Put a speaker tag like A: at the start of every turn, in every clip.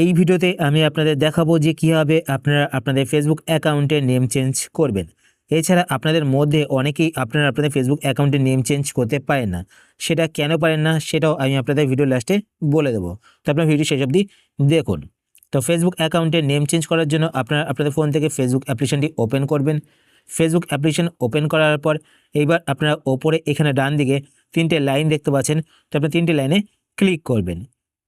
A: এই ভিডিওতে আমি আপনাদের দেখাবো যে কীভাবে আপনারা আপনাদের ফেসবুক অ্যাকাউন্টের নেম চেঞ্জ করবেন। এছাড়া আপনাদের মধ্যে অনেকেই আপনারা আপনাদের ফেসবুক অ্যাকাউন্টের নেম চেঞ্জ করতে পারেন না। সেটা কেন পারেন না, সেটাও আমি আপনাদের ভিডিও লাস্টে বলে দেবো। তো আপনার ভিডিও শেষ অবধি দেখুন। তো ফেসবুক অ্যাকাউন্টের নেম চেঞ্জ করার জন্য আপনারা আপনাদের ফোন থেকে ফেসবুক অ্যাপ্লিকেশনটি ওপেন করবেন। ফেসবুক অ্যাপ্লিকেশন ওপেন করার পর এইবার আপনারা ওপরে এখানে ডান দিকে তিনটে লাইন দেখতে পাচ্ছেন। তো আপনার তিনটে লাইনে ক্লিক করবেন।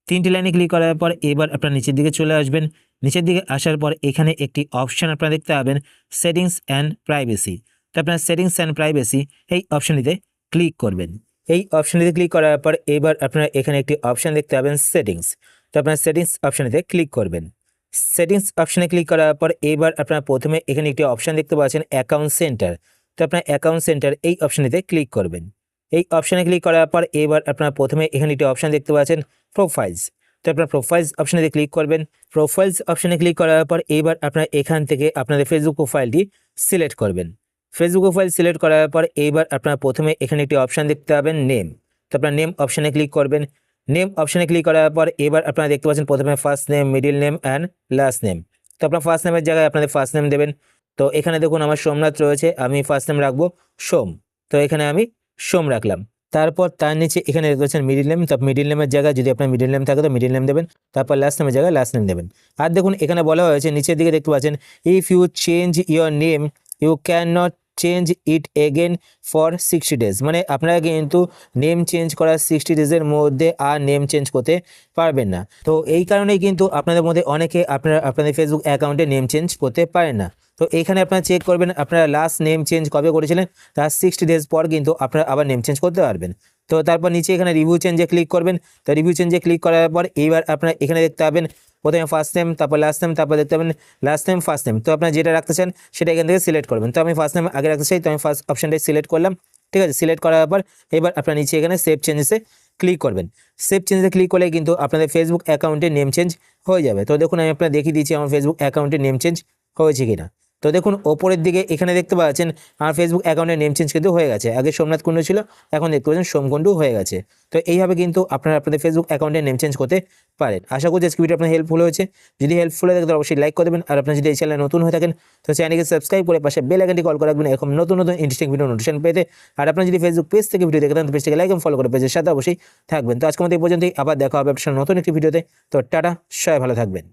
A: তিনটি লাইনে ক্লিক করার পর এবার আপনার নিচের দিকে চলে আসবেন। নিচের দিকে আসার পর এখানে একটি অপশান আপনারা দেখতে পাবেন সেটিংস অ্যান্ড প্রাইভেসি তো আপনার সেটিংস অ্যান্ড প্রাইভেসি এই অপশানটিতে ক্লিক করবেন। এই অপশানটিতে ক্লিক করার পর এবার আপনারা এখানে একটি অপশান দেখতে পাবেন সেটিংস তো আপনার সেটিংস অপশানেতে ক্লিক করবেন। সেটিংস অপশানে ক্লিক করার পর এবার আপনারা প্রথমে এখানে একটি অপশান দেখতে পাচ্ছেন অ্যাকাউন্ট সেন্টার তো আপনার অ্যাকাউন্ট সেন্টার এই অপশানেতে ক্লিক করবেন। এই অপশানে ক্লিক করার পর এবার আপনারা প্রথমে এখানে একটি অপশান দেখতে পাচ্ছেন প্রোফাইলস তো আপনার প্রোফাইলস অপশানে ক্লিক করবেন। প্রোফাইলস অপশানে ক্লিক করার পর এবার আপনারা এখান থেকে আপনাদের ফেসবুক প্রোফাইলটি সিলেক্ট করবেন। ফেসবুক প্রোফাইল সিলেক্ট করার পর এবার আপনারা প্রথমে এখানে একটি অপশান দেখতে পাবেন নেম তো আপনার নেম অপশানে ক্লিক করবেন। নেম অপশানে ক্লিক করার পর এবার আপনারা দেখতে পাচ্ছেন প্রথমে first name middle name and last name তো আপনার ফার্স্ট নেমের জায়গায় আপনাদের ফার্স্ট নেম দেবেন। তো এখানে দেখুন আমার সোমনাথ রয়েছে, আমি ফার্স্ট নেম রাখব সোম। তো এখানে আমি সোম রাখলাম। তারপর তার নিচে এখানে দেখতে পাচ্ছেন মিডিল নেম তো মিডিল নেমের জায়গায় যদি আপনার মিডিল নেম থাকে, তো মিডিল নেম দেবেন। তারপর লাস্ট নেমের জায়গায় লাস্ট নেম দেবেন। আর দেখুন, এখানে বলা হয়েছে, নিচের দিকে দেখতে পাচ্ছেন if you change your name you can not change it again for sixty days মানে আপনারা কিন্তু নেম চেঞ্জ করার সিক্সটি ডেজের মধ্যে আর নেম চেঞ্জ করতে পারবেন না। তো এই কারণেই কিন্তু আপনাদের মধ্যে অনেকে আপনারা, আপনাদের ফেসবুক অ্যাকাউন্টে নেম চেঞ্জ করতে পারেন না। তো এখানে আপনারা চেক করবেন, আপনারা লাস্ট নেম চেঞ্জ কবে করেছিলেন তার সিক্সটি ডেজ পর কিন্তু আপনারা আবার নেম চেঞ্জ করতে পারবেন। তো তারপর নিচে এখানে রিভিউ চেঞ্জে ক্লিক করবেন। তো রিভিউ চেঞ্জে ক্লিক করার পর এইবার আপনারা এখানে দেখতে পাবেন প্রথমে ফার্স্ট নেম তারপর লাস্ট নেম তারপর দেখতে পাবেন লাস্ট নেম ফার্স্ট নেম তো আপনার যেটা রাখতে চান, সেটা এখান থেকে সিলেক্ট করবেন। তো আমি ফার্স্ট নেম আগে রাখতে চাই, তো আমি ফার্স্ট অপশানটাই সিলেক্ট করলাম। ঠিক আছে সিলেক্ট করার পর এবার আপনার নিচে এখানে সেভ চেঞ্জেসে ক্লিক করবেন। সেভ চেঞ্জে ক্লিক করলে কিন্তু আপনাদের ফেসবুক অ্যাকাউন্টে নেম চেঞ্জ হয়ে যাবে। তো দেখুন, আমি আপনার দেখিয়ে দিচ্ছি আমার ফেসবুক অ্যাকাউন্টে নেম চেঞ্জ হয়েছে কিনা। তো দেখুন, ওপরের দিকে এখানে দেখতে পাচ্ছেন, আমার ফেসবুক অ্যাকাউন্টের নেম চেঞ্জ কিন্তু হয়ে গেছে। আগে সোমনাথ কুণ্ডু ছিল, এখন দেখতে পাচ্ছেন সোমকুণ্ডু হয়ে গেছে। তো এইভাবে কিন্তু আপনারা আপনাদের ফেসবুক অ্যাকাউন্টের নেম চেঞ্জ করতে পারেন। আশা করছি আজকে ভিডিও আপনার হেল্পফুল হয়েছে। যদি হেল্পফুল হয়ে থাকে অবশ্যই লাইক করে দেবেন। আর আপনার যদি এই চ্যানেলে নতুন হয়ে থাকেন, তো চ্যানেলকে সাবস্ক্রাইব করে পাশে বেল আইকনটি কল করে রাখবেন। এরকম নতুন নতুন ইন্টারেস্টিং ভিডিও নোটিফিকেশন পেতে। আর আপনার যদি ফেসবুক পেজ থেকে ভিডিও দেখে থাকেন পেজটাকে লাইক ফলো করে পেজের সাথে অবশ্যই থাকবেন। তো আজকের মতো এই পর্যন্তই। আবার দেখা হবে আপনার নতুন একটি ভিডিওতে তো টাটা, সবাই ভালো থাকবেন।